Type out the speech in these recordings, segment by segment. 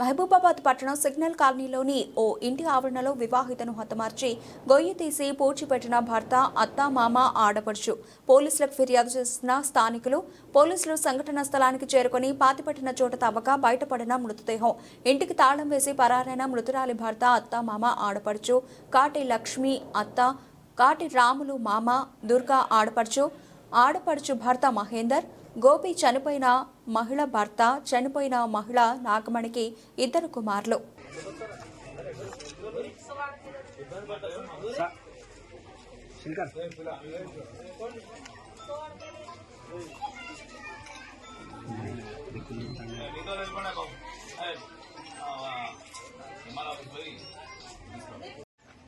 మహబూబాబాద్ పట్టణం సిగ్నల్ కాలనీలోని ఓ ఇంటి ఆవరణలో వివాహితను హతమార్చి గొయ్యి తీసి పూడ్చిపెట్టిన భర్త అత్త మామ ఆడపడుచు. పోలీసులకు ఫిర్యాదు చేసిన స్థానికులు పోలీసులు సంఘటన స్థలానికి చేరుకుని పాతిపెట్టిన చోట తవ్వక బయటపడిన మృతదేహం. ఇంటికి తాళం వేసి పరారైన మృతురాలి భర్త అత్త మామ ఆడపడుచు. కాటి లక్ష్మి అత్త కాటి రాములు మామ దుర్గా ఆడపడుచు. ఆడపడుచు భర్త మహేందర్ గోపి చనిపోయిన మహిళ భర్త చనిపోయిన మహిళ నాగమణికి ఇద్దరు కుమారులు.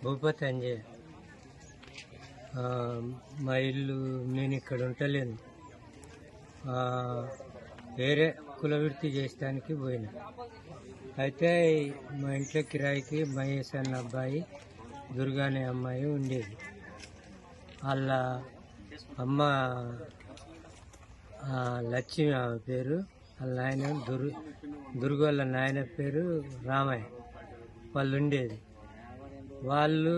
భూపతి అంజయ్. మా ఇల్లు నేను ఇక్కడ ఉంటలేను. వేరే కులవృత్తి చేయడానికి పోయిన. అయితే మా ఇంట్లో కిరాయికి మహేష్ అన్న అబ్బాయి దుర్గా అనే అమ్మాయి ఉండేది. వాళ్ళ అమ్మ లక్ష్మి ఆమె పేరు వాళ్ళ నాయన దుర్ దుర్గ వాళ్ళ నాయన పేరు రామయ్య. వాళ్ళు ఉండేది. వాళ్ళు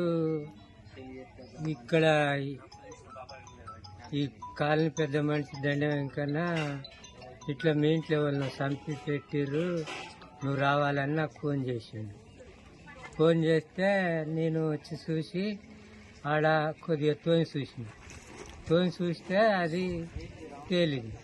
ఇక్కడ ఈ- కాలనీ పెద్ద మనిషి దండం వెంకన్న ఇట్లా మీ ఇంట్లో వాళ్ళని చంపి పెట్టిర్రు నువ్వు రావాలని నాకు ఫోన్ చేసిండు. ఫోన్ చేస్తే నేను వచ్చి చూసి ఆడ కొద్దిగా తోని చూసిన తోని చూస్తే అది తేలింది.